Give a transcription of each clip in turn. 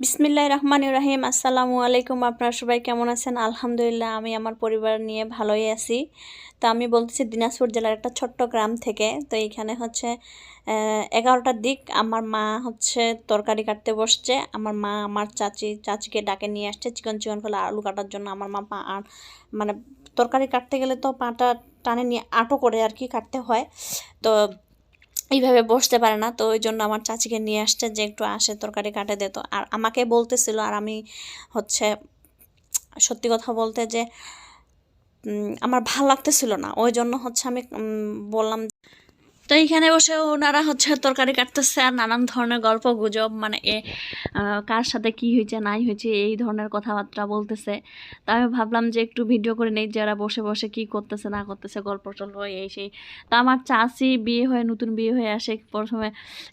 বিসমিল্লাহ রহমান রাহিম আসসালামু আলাইকুম। আপনারা সবাই কেমন আছেন? আলহামদুলিল্লাহ, আমি আমার পরিবার নিয়ে ভালোই আছি। তো আমি বলতেছি, দিনাজপুর জেলার একটা ছোট্ট গ্রাম থেকে। তো এইখানে হচ্ছে এগারোটার দিক আমার মা হচ্ছে তরকারি কাটতে বসছে। আমার মা আমার চাচি, চাচিকে ডাকে নিয়ে আসছে চিকন চিকন করে আলু কাটার জন্য। আমার মা পা মানে তরকারি কাটতে গেলে তো পাটা টানে নিয়ে আটো করে আর কি কাটতে হয়। তো এইভাবে বসতে পারে না। তো ওই জন্য আমার চাচিকে নিয়ে আসছে যে, একটু আসে, তরকারি কাটে দিত আর আমাকে বলতেছিল আর আমি হচ্ছে সত্যি কথা বলতে যে আমার ভালো লাগতেছিল না। ওই জন্য হচ্ছে আমি বললাম তো এইখানে বসে ওনারা হচ্ছে তরকারি কাটতেছে আর নানান ধরনের গল্প গুজব মানে এ কার সাথে কি হয়েছে, নাই হয়েছে, এই ধরনের কথাবার্তা বলতেছে। তা আমি ভাবলাম যে একটু ভিডিও করে নেই, যারা বসে বসে কি করতেছে, না করতেছে, গল্প টল্প এই সেই। তা আমার চাষি বিয়ে হয়ে, নতুন বিয়ে হয়ে আসে, প্রথমে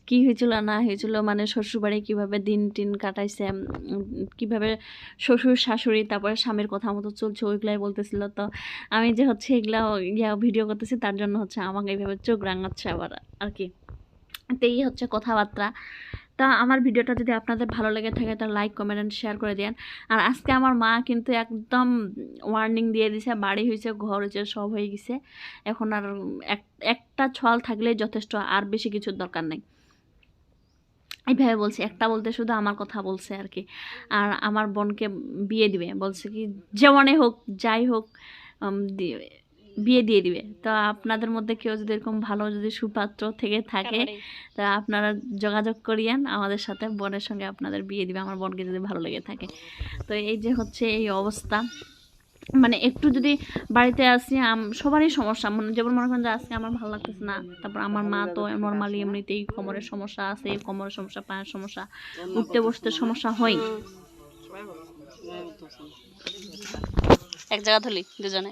কি হয়েছিল, না হয়েছিল মানে শ্বশুরবাড়ি কীভাবে দিন টিন কাটাইছে কীভাবে শ্বশুর শাশুড়ি, তারপরে স্বামীর কথা মতো চলছে, ওইগুলাই বলতেছিল। তো আমি যে হচ্ছে এগুলা ইয়া ভিডিও করতেছি, তার জন্য হচ্ছে আমাকে এইভাবে চোখ রাঙাচ্ছে। আবার আর কি তো এই হচ্ছে কথাবার্তা। তা আমার ভিডিওটা যদি আপনাদের ভালো লেগে থাকে, তাহলে লাইক কমেন্ট অ্যান্ড শেয়ার করে দেন আর আজকে আমার মা কিন্তু একদম ওয়ার্নিং দিয়ে দিছে, বাড়ি হয়েছে ঘর হয়েছে সব হয়ে গেছে। এখন আর এক- একটা ছল থাকলেই যথেষ্ট, আর বেশি কিছুর দরকার নেই। এইভাবে বলছে, একটা বলতে শুধু আমার কথা বলছে আর কি আর আমার বোনকে বিয়ে দিবে, বলছে কি যেমনই হোক, যাই হোক বিয়ে দিয়ে দিবে। তো আপনাদের মধ্যে কেউ যদি এরকম ভালো যদি সুপাত্র থেকে থাকে তা আপনারা যোগাযোগ করিয়েন আমাদের সাথে বোনের সঙ্গে আপনাদের বিয়ে দিবে আমার বোনকে যদি ভালো লেগে থাকে। তো এই যে হচ্ছে এই অবস্থা। মানে একটু যদি বাড়িতে আসি সবারই সমস্যা। মানে যেমন মনে করেন যে আজকে আমার ভালো লাগতেছে না তারপর আমার মা তো নর্মালি এমনিতেই কোমরের সমস্যা আছে কোমরের সমস্যা পায়ের সমস্যা উঠতে বসতে সমস্যা হয় এক জায়গা ধলি দুজনে।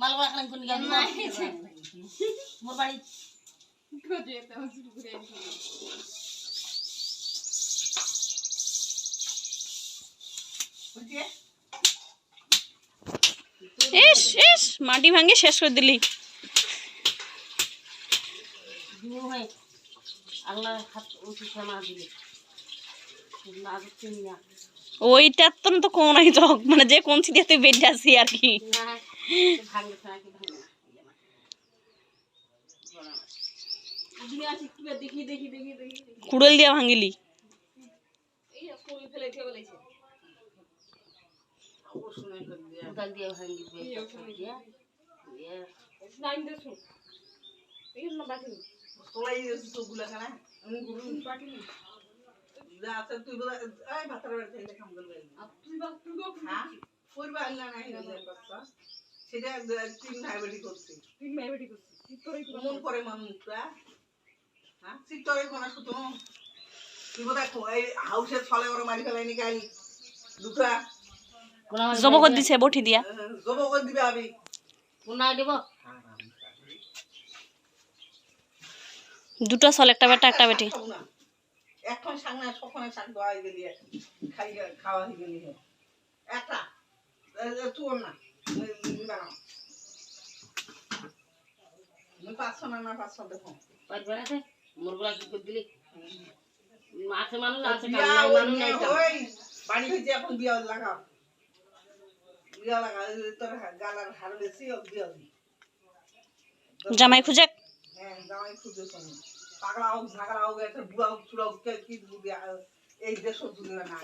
মালবা এখন কোন গেল মোর বাড়ি। ইস ইস মাটি ভাঙে শেষ করে দিলি। আল্লাহ হাত ওইটার তো তো কোন নাই তো মানে যে কোন সিটে তুই বেঁধে আসি আর কি। না ভাঙবে নাকি ভাঙবে না দিনে আসি কি দেখি দেখি দেখি দেখি কুড়েল দিয়া ভাঙিলি। এই ফুল ফেলে দিয়ে দিয়ে দিয়ে দিয়ে তিন মন করে মানুষটা। হ্যাঁ চিত্তরে কোনা শুতো তুই বোধ এই হাউসের ছলে ওরা মারি ফেলাইনি গাই দুটা। জব করে দিছে বটি দিয়া। জব করে দিবে আমি কোনা দেব। দুটো চল একটা বেটা একটা বেটি। এখন শাক না সখনে শাক দেওয়া হয়ে গেলি খাই খাওয়া হয়ে গেলি। একটা। তোর না। আছে মানুষ আছে মানুষ নাই বাড়ি হয়েছে এখন বিয়া লাগাও জামাই খুঁজে?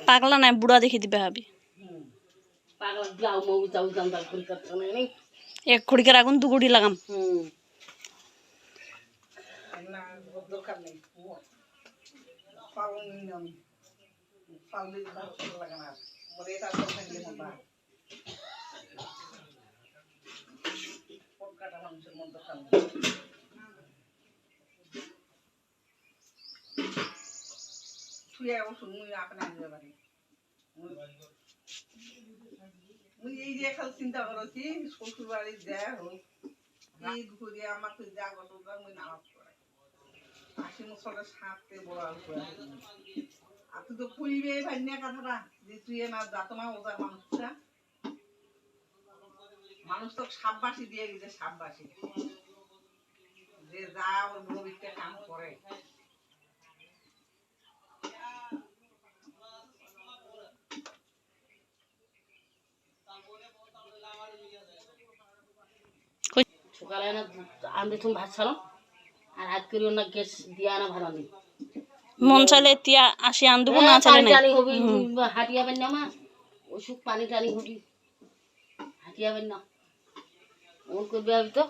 পাগলা নাই বুড়া দেখে দিবে ভাবি হুম পাগলা যাও মৌ যাও জানদার কলকাতা নেই এক কুড়িকে আগুন দু কুড়ি লাগাম হুম না ওর দরকার নেই পালন নিই আমি পাল বেশি ভালো লাগে না বলে এটা তো থাকলে মন না পটকাটা মানুষের মন দরকার নেই তুই এখন শুনুন আপনার বাড়ি যে খালি চিন্তা করো কি? শ্বশুর হোক ঈদ ঘুরে আমাকে যা মুই নামাজ পড়াই। বড় আর তুই তো পুইবে ভাইনা কথাটা, যে তুই না যা তোমার ওজার মানুষটা। মানুষ তো সাববাসি দিয়ে গেছে, সাববাসি। যে যা ওর ববিকটা কাম করে। না আমি তুমি ভাত ছাড়ো আর হাত করিও না গ্যাস দিয়া না ভাড়া নেই। মন চাইলে তিয়া আসি আন দেবো না চাইলে নাই। টানি হবি হাটিয়াবেন না মা। ওষুধ পানি টানি হবি। হাটিয়াবেন না। ওন করবে আমি তো?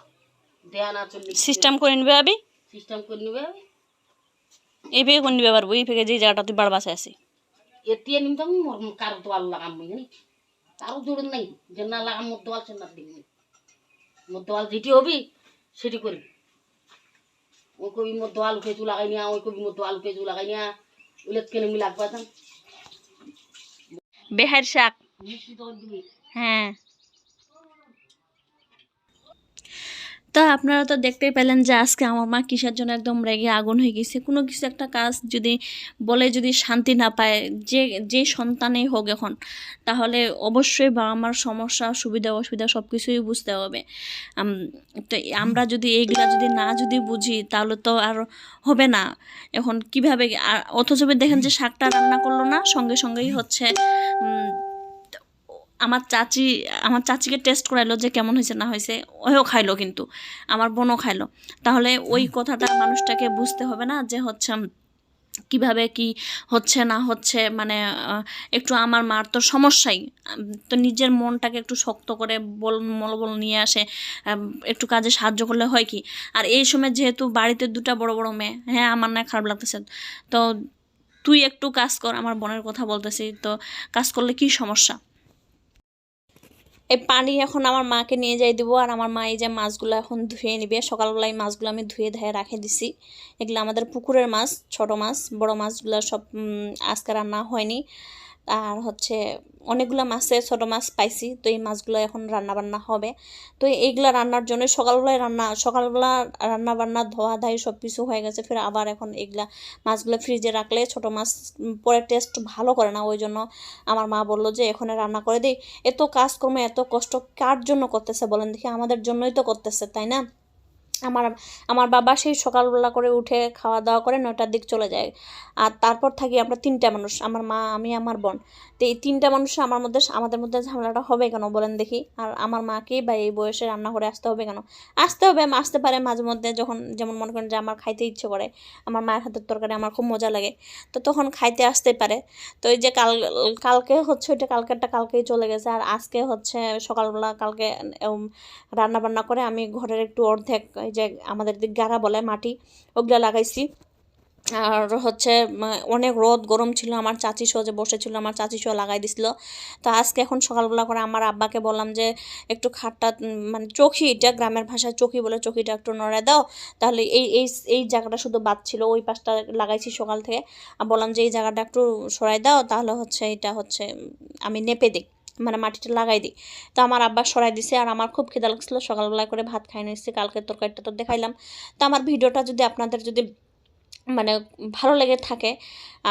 দেয়া না চললে সিস্টেম করে নিবে আবি সিস্টেম করে নিবে এই ভেগে করে নিবে পারব এই ভেগে যে জায়গাটা তুই বাড় বাসে আসি এটিয়ে নিম মোর কারও তো আলো লাগাম জানি কারও নাই যে না লাগাম মোর দোয়াল দিবি মোর দোয়াল যেটি হবি সেটি করি। ওই কবি মোর আলু উঠে চু লাগাই নিয়া ওই কবি মোর আলু উঠে চু লাগাই নিয়া উলেত কেন মিলাক পাতাম বেহার শাক। হ্যাঁ। তো আপনারা তো দেখতেই পেলেন যে আজকে আমার মা কিসের জন্য একদম রেগে আগুন হয়ে গেছে। কোনো কিছু একটা কাজ যদি বলে যদি শান্তি না পায়, যে যে সন্তানেই হোক এখন, তাহলে অবশ্যই বাবা মার সমস্যা, সুবিধা, অসুবিধা সব কিছুই বুঝতে হবে। তো আমরা যদি এইগুলা যদি না যদি বুঝি, তাহলে তো আর হবে না। এখন কীভাবে অথচ দেখেন যে শাকটা রান্না করল না, সঙ্গে সঙ্গেই হচ্ছে আমার চাচি আমার চাচিকে টেস্ট করাইলো যে কেমন হয়েছে না হয়েছে ওও খাইলো কিন্তু আমার বোনও খাইলো। তাহলে ওই কথাটা মানুষটাকে বুঝতে হবে না যে হচ্ছে কীভাবে কি হচ্ছে না হচ্ছে মানে একটু আমার মার তো সমস্যাই তো নিজের মনটাকে একটু শক্ত করে বল মনোবল নিয়ে আসে একটু কাজে সাহায্য করলে হয় কি? আর এই সময় যেহেতু বাড়িতে দুটা বড় বড় মেয়ে হ্যাঁ আমার না খারাপ লাগতেছে তো তুই একটু কাজ কর আমার বোনের কথা বলতেছি তো কাজ করলে কি সমস্যা? এই পানি এখন আমার মাকে নিয়ে যাই দিব আর আমার মা এই যে মাছগুলো এখন ধুয়ে নিবে। সকালবেলায় মাছগুলো আমি ধুয়ে ধুয়ে রাখে দিছি। এগুলো আমাদের পুকুরের মাছ, ছোট মাছ, বড় মাছগুলো সব আজকে রান্না হয়নি। আর হচ্ছে অনেকগুলো মাছে, ছোট মাছ পাইছি, তো এই মাছগুলো এখন রান্না বান্না হবে। তো এইগুলা রান্নার জন্য সকালবেলায় রান্না, সকালবেলা রান্না বান্না ধোয়া ধাই সব কিছু হয়ে গেছে, ফের আবার এখন এগুলা মাছগুলো ফ্রিজে রাখলে ছোট মাছ পরে টেস্ট ভালো করে না, ওই জন্য আমার মা বলল যে এখানে রান্না করে দিই এত কাজকর্ম এত কষ্ট কার জন্য করতেছে বলেন দেখি? আমাদের জন্যই তো করতেছে, তাই না? আমার আমার বাবা সেই সকালবেলা করে উঠে খাওয়া দাওয়া করে নয়টার দিক চলে যায়। আর তারপর থাকি আমরা তিনটা মানুষ, আমার মা, আমি, আমার বোন। তো এই তিনটা মানুষ আমার মধ্যে, আমাদের মধ্যে ঝামেলাটা হবে কেন বলেন দেখি? আর আমার মাকেই বা এই বয়সে রান্না করে আসতে হবে কেন? আসতে হবে, আসতে পারে মাঝে মধ্যে যখন, যেমন মনে করেন যে আমার খাইতে ইচ্ছে করে, আমার মায়ের হাতের তরকারি আমার খুব মজা লাগে। তো তখন খাইতে আসতে পারে। তো এই যে কাল, কালকে হচ্ছে ওইটা, কালকেরটা কালকেই চলে গেছে। আর আজকে হচ্ছে সকালবেলা কালকে রান্না বান্না করে আমি ঘরের একটু অর্ধেক এই যে আমাদের গাড়া বলে মাটি ওগুলো লাগাইছি। আর হচ্ছে অনেক রোদ গরম ছিল, আমার চাচি সহ যে বসেছিল, আমার চাচি সহ লাগাই দিছিল। তো আজকে এখন সকালবেলা করে আমার আব্বাকে বললাম যে, একটু খাটটা মানে চোখি এটা গ্রামের ভাষায় চোখি বলে চোখিটা একটু নড়ে দাও। তাহলে এই এই এই জায়গাটা শুধু বাদ ছিল, ওই পাশটা লাগাইছি সকাল থেকে। আর বললাম যে, এই জায়গাটা একটু সরাই দাও, তাহলে হচ্ছে এটা হচ্ছে আমি নেপে দিই মানে মাটিটা লাগাই দিই। তো আমার আব্বা সরাই দিছে আর আমার খুব খিদা লাগছিল, সকালবেলা করে ভাত খাই নিয়েছি কালকের তরকারিটা তো দেখাইলাম। তো আমার ভিডিওটা যদি আপনাদের যদি মানে ভালো লেগে থাকে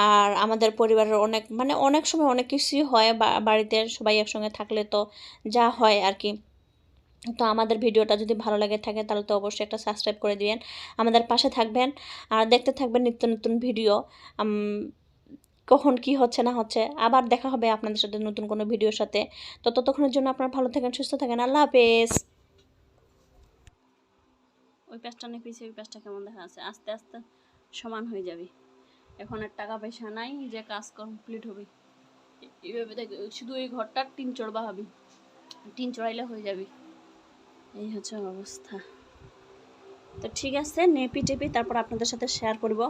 আর আমাদের পরিবারের অনেক মানে অনেক সময় অনেক কিছুই হয় বাড়িতে সবাই একসঙ্গে থাকলে তো যা হয় আর কি। তো আমাদের ভিডিওটা যদি ভালো লাগে থাকে তাহলে তো অবশ্যই একটা সাবস্ক্রাইব করে দিবেন, আমাদের পাশে থাকবেন আর দেখতে থাকবেন নিত্য নতুন ভিডিও। কখন কি হচ্ছে না হচ্ছে, আবার দেখা হবে আপনাদের সাথে নতুন কোনো ভিডিওর সাথে। তো ততক্ষণের জন্য আপনারা ভালো থাকেন, সুস্থ থাকেন। আল্লাহ হাফেজ। ওই পাশটা নিয়ে পিছিয়ে ওই পাশটা কেমন দেখা আছে আস্তে আস্তে সমান হয়ে যাবে। এখন আর টাকা পয়সা নাই, যে কাজ কমপ্লিট হবে। এইভাবে দেখ, শুধু এই ঘরটা টিন চড়বা হবে। টিন চড়াইলে হয়ে যাবে। এই হচ্ছে অবস্থা। তো ঠিক আছে নেপি টেপি তারপর আপনাদের সাথে শেয়ার করব।